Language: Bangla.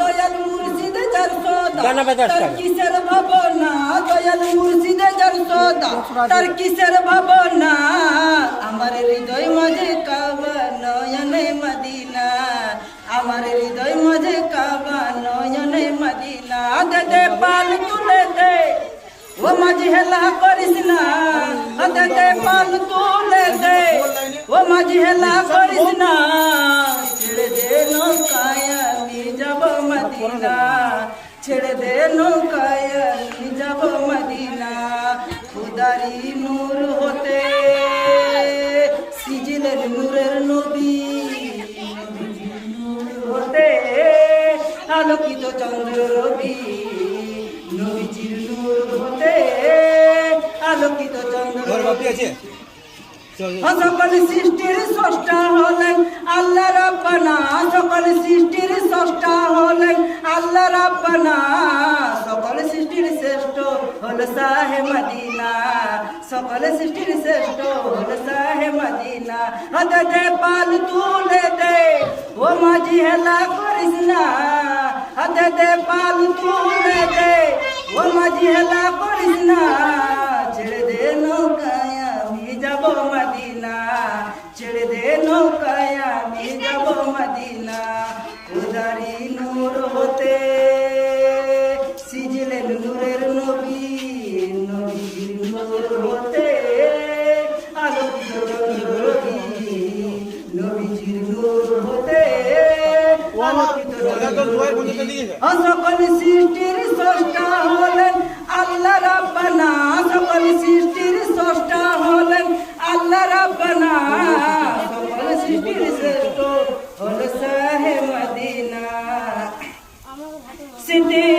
দয়াল মুর্শিদে যার সদা, জানা বে দশ তার। কিসের ভাবনা? দয়াল মুর্শিদে যার সদা। তার কিসের ভাবনা? আমার হৃদয় মাঝে কাবা নয়নে মদিনা। আমার হৃদয় মাঝে কাবা নয়নে মদিনা। দে দে পাল তুলে দে। ও মাঝি হেলা করিস না। দে দে পাল তুলে দে। ও মাঝি হেলা করিস না। ছেড়ে দে নৌকায় আমি যাব মদিনা। ছেড়ে দে নৌকায় আমি যাব মদিনা। খুদারি নূর হতে। সিজিলের নূরের নবী নূর হতে। আলোকিত চন্দ্র রবি নবীজির নূর হতে। আলোকিত চন্দ্র রবি সকল সৃষ্টির স্রষ্টা হলেন আল্লাহ রাব্বানা। সকল আল্লাহ রাব্বানা সকল সৃষ্টির শ্রেষ্ঠ হল সাহে মদিনা সকল সৃষ্টির শ্রেষ্ঠ হল সাহে মদিনা হদে দে পাল তুলে দে ও মাঝি হেলা করিস না হদে দে পাল তুলে দে ও মাঝি হেলা করিস না ছেড়ে দে নৌকায় আমি যাব মদিনা ছেড়ে দে নৌকায় আমি যাব মদিনা উদারি নূর হতে সিজিলেন নূরের নবী নবীর নূর হতে আলোকিত রবি নবীজির নূর হতে আলোকিত সকল সৃষ্টির স্রষ্টা হলেন আল্লাহ রাব্বানা। সকল সৃষ্টির স্রষ্টা হলেন আল্লাহ রাব্বানা। সকল সৃষ্টির শ্রেষ্ঠ হল সাহে মদিনা। সিদ্ধি